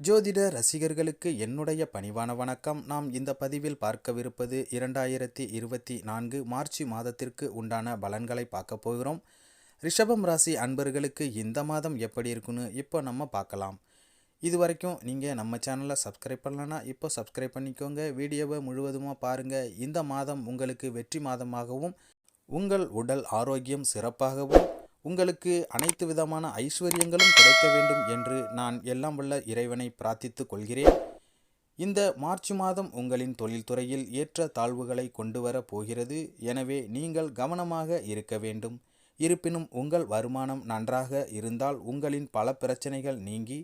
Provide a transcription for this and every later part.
ஜோதிட ரசிகர்களுக்கு என்னுடைய பணிவான வணக்கம். நாம் இந்த பதிவில் பார்க்கவிருப்பது இரண்டாயிரத்தி இருபத்தி நான்கு மார்ச் மாதத்திற்கு உண்டான பலன்களை பார்க்க போகிறோம். ரிஷபம் ராசி அன்பர்களுக்கு இந்த மாதம் எப்படி இருக்குன்னு இப்போ நம்ம பார்க்கலாம். இது வரைக்கும் நீங்கள் நம்ம சேனலை சப்ஸ்கிரைப் பண்ணலன்னா இப்போ சப்ஸ்கிரைப் பண்ணிக்கோங்க. வீடியோவை முழுவதுமாக பாருங்கள் இந்த மாதம் உங்களுக்கு வெற்றி மாதமாகவும் உங்கள் உடல் ஆரோக்கியம் சிறப்பாகவும் உங்களுக்கு அனைத்து விதமான ஐஸ்வர்யங்களும் கிடைக்க வேண்டும் என்று நான் எல்லாம் வல்ல இறைவனை பிரார்த்தித்து கொள்கிறேன். இந்த மார்ச் மாதம் உங்களின் தொழில்துறையில் ஏற்ற தாழ்வுகளை கொண்டு வர போகிறது. எனவே நீங்கள் கவனமாக இருக்க வேண்டும். இருப்பினும் உங்கள் வருமானம் நன்றாக இருந்தால் உங்களின் பல பிரச்சனைகள் நீங்கி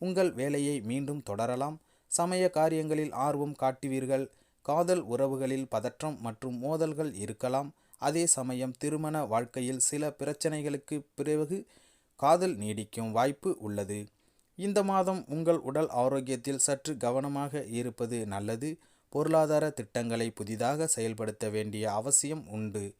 உங்கள் வேலையை மீண்டும் தொடரலாம். சமய காரியங்களில் ஆர்வம் காட்டுவீர்கள். காதல் உறவுகளில் பதற்றம் மற்றும் மோதல்கள் இருக்கலாம். அதே சமயம் திருமண வாழ்க்கையில் சில பிரச்சனைகளுக்கு பிறகு காதல் நீடிக்கும் வாய்ப்பு உள்ளது. இந்த மாதம் உங்கள் உடல் ஆரோக்கியத்தில் சற்று கவனமாக இருப்பது நல்லது. பொருளாதார திட்டங்களை புதிதாக செயல்படுத்த வேண்டிய அவசியம் உண்டு.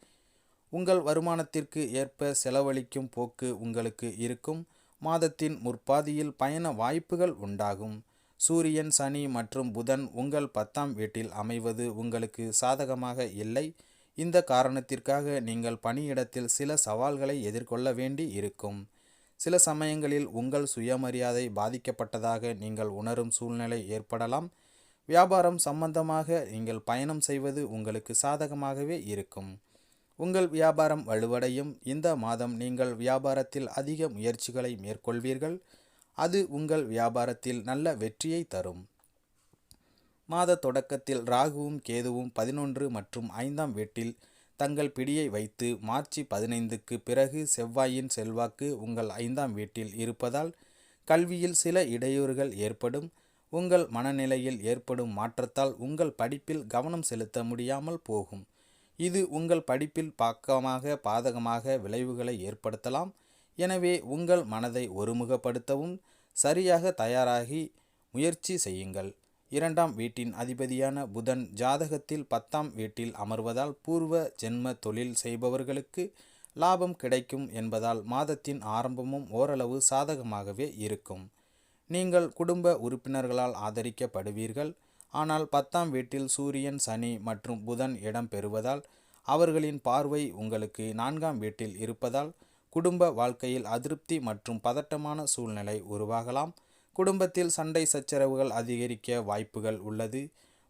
உங்கள் வருமானத்திற்கு ஏற்ப செலவழிக்கும் போக்கு உங்களுக்கு இருக்கும். மாதத்தின் முற்பாதியில் பயண வாய்ப்புகள் உண்டாகும். சூரியன் சனி மற்றும் புதன் உங்கள் பத்தாம் வீட்டில் அமைவது உங்களுக்கு சாதகமாக இல்லை. இந்த காரணத்திற்காக நீங்கள் பணியிடத்தில் சில சவால்களை எதிர்கொள்ள வேண்டி இருக்கும். சில சமயங்களில் உங்கள் சுயமரியாதை பாதிக்கப்பட்டதாக நீங்கள் உணரும் சூழ்நிலை ஏற்படலாம். வியாபாரம் சம்பந்தமாக நீங்கள் பயணம் செய்வது உங்களுக்கு சாதகமாகவே இருக்கும். உங்கள் வியாபாரம் வலுவடையும். இந்த மாதம் நீங்கள் வியாபாரத்தில் அதிக முயற்சிகளை மேற்கொள்வீர்கள். அது உங்கள் வியாபாரத்தில் நல்ல வெற்றியை தரும். மாத தொடக்கத்தில் ராகுவும் கேதுவும் பதினொன்று மற்றும் ஐந்தாம் வீட்டில் தங்கள் பிடியை வைத்து மார்ச் பதினைந்துக்கு பிறகு செவ்வாயின் செல்வாக்கு உங்கள் ஐந்தாம் வீட்டில் இருப்பதால் கல்வியில் சில இடையூறுகள் ஏற்படும். உங்கள் மனநிலையில் ஏற்படும் மாற்றத்தால் உங்கள் படிப்பில் கவனம் செலுத்த முடியாமல் போகும். இது உங்கள் படிப்பில் பாக்கமாக பாதகமாக விளைவுகளை ஏற்படுத்தலாம். எனவே உங்கள் மனதை ஒருமுகப்படுத்தவும் சரியாக தயாராகி முயற்சி செய்யுங்கள். இரண்டாம் வீட்டின் அதிபதியான புதன் ஜாதகத்தில் பத்தாம் வீட்டில் அமர்வதால் பூர்வ ஜென்ம தொழில் செய்பவர்களுக்கு லாபம் கிடைக்கும் என்பதால் மாதத்தின் ஆரம்பமும் ஓரளவு சாதகமாகவே இருக்கும். நீங்கள் குடும்ப உறுப்பினர்களால் ஆதரிக்கப்படுவீர்கள். ஆனால் பத்தாம் வீட்டில் சூரியன் சனி மற்றும் புதன் இடம் பெறுவதால் அவர்களின் பார்வை உங்களுக்கு நான்காம் வீட்டில் இருப்பதால் குடும்ப வாழ்க்கையில் அதிருப்தி மற்றும் பதட்டமான சூழ்நிலை உருவாகலாம். குடும்பத்தில் சண்டை சச்சரவுகள் அதிகரிக்க வாய்ப்புகள் உள்ளது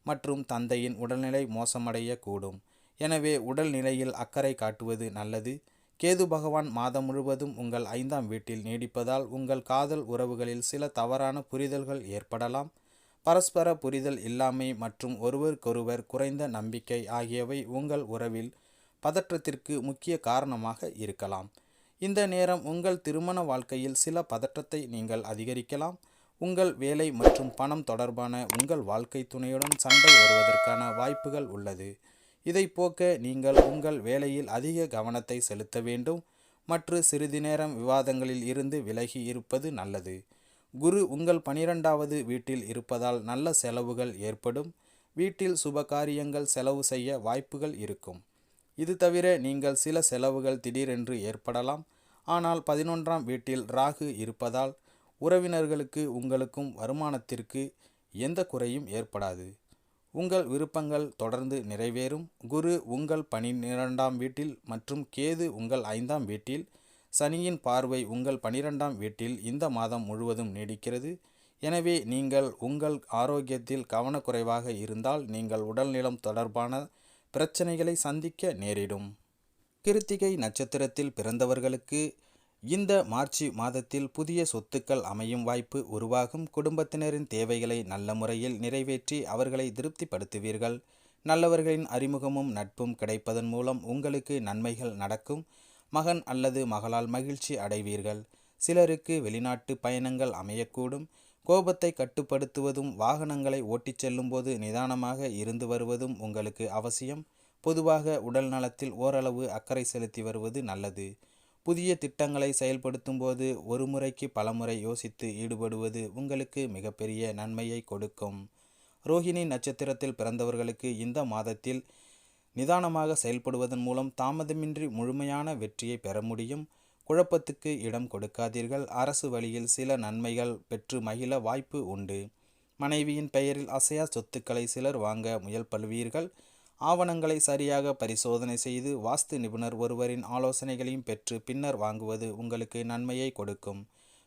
மற்றும் தந்தையின் உடல்நிலை மோசமடைய கூடும் எனவே உடல்நிலையில் அக்கறை காட்டுவது நல்லது. கேது பகவான் மாதம் முழுவதும் உங்கள் ஐந்தாம் வீட்டில் நீடிப்பதால் உங்கள் காதல் உறவுகளில் சில தவறான புரிதல்கள் ஏற்படலாம். பரஸ்பர புரிதல் இல்லாமை மற்றும் ஒருவருக்கொருவர் குறைந்த நம்பிக்கை ஆகியவை உங்கள் உறவில் பதற்றத்திற்கு முக்கிய காரணமாக இருக்கலாம். இந்த நேரம் உங்கள் திருமண வாழ்க்கையில் சில பதற்றத்தை நீங்கள் அதிகரிக்கலாம். உங்கள் வேலை மற்றும் பணம் தொடர்பான உங்கள் வாழ்க்கை துணையுடன் சண்டை வருவதற்கான வாய்ப்புகள் உள்ளது. இதை போக்க நீங்கள் உங்கள் வேலையில் அதிக கவனத்தை செலுத்த வேண்டும். மற்றும் சிறிது நேரம் விவாதங்களில் இருந்து விலகி இருப்பது நல்லது. குரு உங்கள் பனிரெண்டாவது வீட்டில் இருப்பதால் நல்ல செலவுகள் ஏற்படும். வீட்டில் சுப காரியங்கள் செலவு செய்ய வாய்ப்புகள் இருக்கும். இது தவிர நீங்கள் சில செலவுகள் திடீரென்று ஏற்படலாம். ஆனால் பதினொன்றாம் வீட்டில் ராகு இருப்பதால் உறவினர்களுக்கு உங்களுக்கும் வருமானத்திற்கு எந்த குறையும் ஏற்படாது. உங்கள் விருப்பங்கள் தொடர்ந்து நிறைவேறும். குரு உங்கள் பனிரெண்டாம் வீட்டில் மற்றும் கேது உங்கள் ஐந்தாம் வீட்டில். சனியின் பார்வை உங்கள் பனிரெண்டாம் வீட்டில் இந்த மாதம் முழுவதும் நீடிக்கிறது. எனவே நீங்கள் உங்கள் ஆரோக்கியத்தில் கவனக்குறைவாக இருந்தால் நீங்கள் உடல்நலம் தொடர்பான பிரச்சனைகளை சந்திக்க நேரிடும். கிருத்திகை நட்சத்திரத்தில் பிறந்தவர்களுக்கு இந்த மார்ச் மாதத்தில் புதிய சொத்துக்கள் அமையும் வாய்ப்பு உருவாகும். குடும்பத்தினரின் தேவைகளை நல்ல முறையில் நிறைவேற்றி அவர்களை திருப்திப்படுத்துவீர்கள். நல்லவர்களின் அறிமுகமும் நட்பும் கிடைப்பதன் மூலம் உங்களுக்கு நன்மைகள் நடக்கும். மகன் அல்லது மகளால் மகிழ்ச்சி அடைவீர்கள். சிலருக்கு வெளிநாட்டு பயணங்கள் அமையக்கூடும். கோபத்தை கட்டுப்படுத்துவதும் வாகனங்களை ஓட்டிச் செல்லும்போது நிதானமாக இருந்து வருவதும் உங்களுக்கு அவசியம். பொதுவாக உடல் நலத்தில் ஓரளவு அக்கறை செலுத்தி வருவது நல்லது. புதிய திட்டங்களை செயல்படுத்தும் போது ஒரு முறைக்கு பலமுறை யோசித்து ஈடுபடுவது உங்களுக்கு மிகப்பெரிய நன்மையை கொடுக்கும். ரோஹிணி நட்சத்திரத்தில் பிறந்தவர்களுக்கு இந்த மாதத்தில் நிதானமாக செயல்படுவதன் மூலம் தாமதமின்றி முழுமையான வெற்றியை பெற முடியும். குழப்பத்துக்கு இடம் கொடுக்காதீர்கள். அரசு வழியில் சில நன்மைகள் பெற்று மகிழ வாய்ப்பு உண்டு. மனைவியின் பெயரில் அசையா சொத்துக்களை சிலர் வாங்க முயல்படுவீர்கள். ஆவணங்களை சரியாக பரிசோதனை செய்து வாஸ்து நிபுணர் ஒருவரின் ஆலோசனைகளையும் பெற்று பின்னர் வாங்குவது உங்களுக்கு நன்மையை கொடுக்கும்.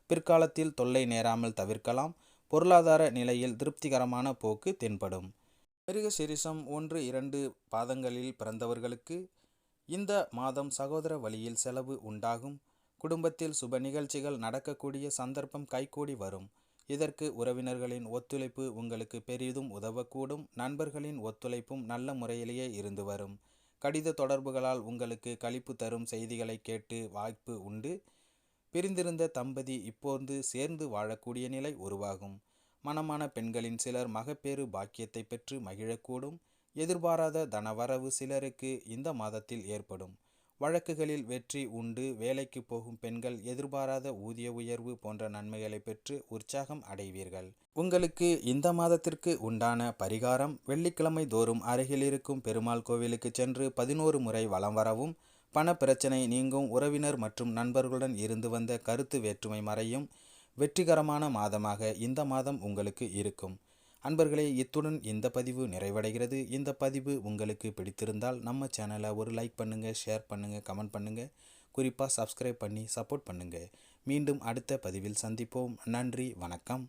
பிற்காலத்தில் தொல்லை நேராமல் தவிர்க்கலாம். பொருளாதார நிலையில் திருப்திகரமான போக்கு தென்படும். மிருகசிரிசம் ஒன்று இரண்டு பாதங்களில் பிறந்தவர்களுக்கு இந்த மாதம் சகோதர வழியில் செலவு உண்டாகும். குடும்பத்தில் சுப நிகழ்ச்சிகள் நடக்கக்கூடிய சந்தர்ப்பம் கைகூடி வரும். இதற்கு உறவினர்களின் ஒத்துழைப்பு உங்களுக்கு பெரிதும் உதவக்கூடும். நண்பர்களின் ஒத்துழைப்பும் நல்ல முறையிலேயே இருந்து வரும். கடித தொடர்புகளால் உங்களுக்கு கழிப்பு தரும் செய்திகளை கேட்டு வாய்ப்பு உண்டு. பிரிந்திருந்த தம்பதி இப்போது சேர்ந்து வாழக்கூடிய நிலை உருவாகும். மணமான பெண்களின் சிலர் மகப்பேறு பாக்கியத்தை பெற்று மகிழக்கூடும். எதிர்பாராத தனவரவு சிலருக்கு இந்த மாதத்தில் ஏற்படும். வழக்குகளில் வெற்றி உண்டு வேலைக்கு போகும் பெண்கள் எதிர்பாராத ஊதிய உயர்வு போன்ற நன்மைகளை பெற்று உற்சாகம் அடைவீர்கள். உங்களுக்கு இந்த மாதத்திற்கு உண்டான பரிகாரம் வெள்ளிக்கிழமை தோறும் அருகில் இருக்கும் பெருமாள் கோவிலுக்கு சென்று பதினோரு முறை வலம் வரவும் பண பிரச்சனை நீங்கும் உறவினர் மற்றும் நண்பர்களுடன் இருந்து வந்த கருத்து வேற்றுமை மறையும் வெற்றிகரமான மாதமாக இந்த மாதம் உங்களுக்கு இருக்கும். அன்பர்களே இத்துடன் இந்த பதிவு நிறைவடைகிறது. இந்த பதிவு உங்களுக்கு பிடித்திருந்தால் நம்ம சேனலை ஒரு லைக் பண்ணுங்கள் ஷேர் பண்ணுங்கள் கமெண்ட் பண்ணுங்கள் குறிப்பாக சப்ஸ்கிரைப் பண்ணி சப்போர்ட் பண்ணுங்கள் மீண்டும் அடுத்த பதிவில் சந்திப்போம். நன்றி வணக்கம்.